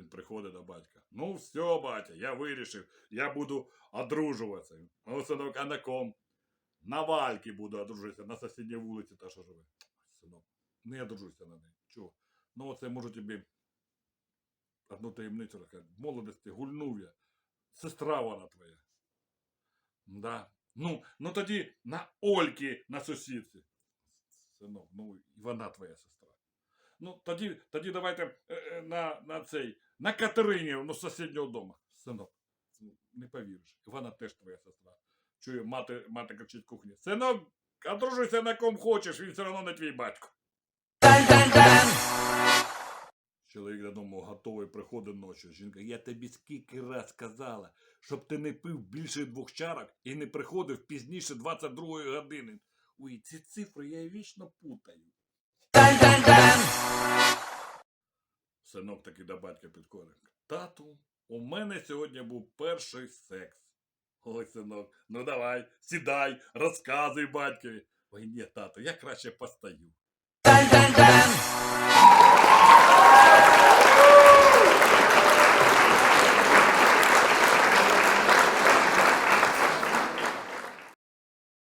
приходить до батька. Ну, все, батя, я вирішив, я буду одружуватися. Ну, синок, а на ком? На вальки буду одружитися, на сусідній вулиці та що живе. Синок, не одружуйся на неї. Чого? Ну, оце можу тобі одну таємницю розказати. В молодості гульнув я. Сестра вона твоя. Да. Ну, ну тоді на Ольки на сусідці. Синок, ну і вона твоя сестра. Ну, тоді, тоді давайте е, на, на цей, на Катерині, ну, з сусіднього дому. Синок, не повіриш. Вона теж твоя сестра. Чую, мати, мати кричить кухні. Синок, одружуйся на ком хочеш, він все одно не твій батько. Чоловік додому готовий приходить ночі. Жінка, я тобі скільки раз казала, щоб ти не пив більше двох чарок і не приходив пізніше 22 години. Ой, ці цифри я вічно путаю. Синок таки до батька підкорив. Тату, у мене сьогодні був перший секс. Ой, синок, ну давай, сідай, розказуй батькові. Ой, ні, тату, я краще постою.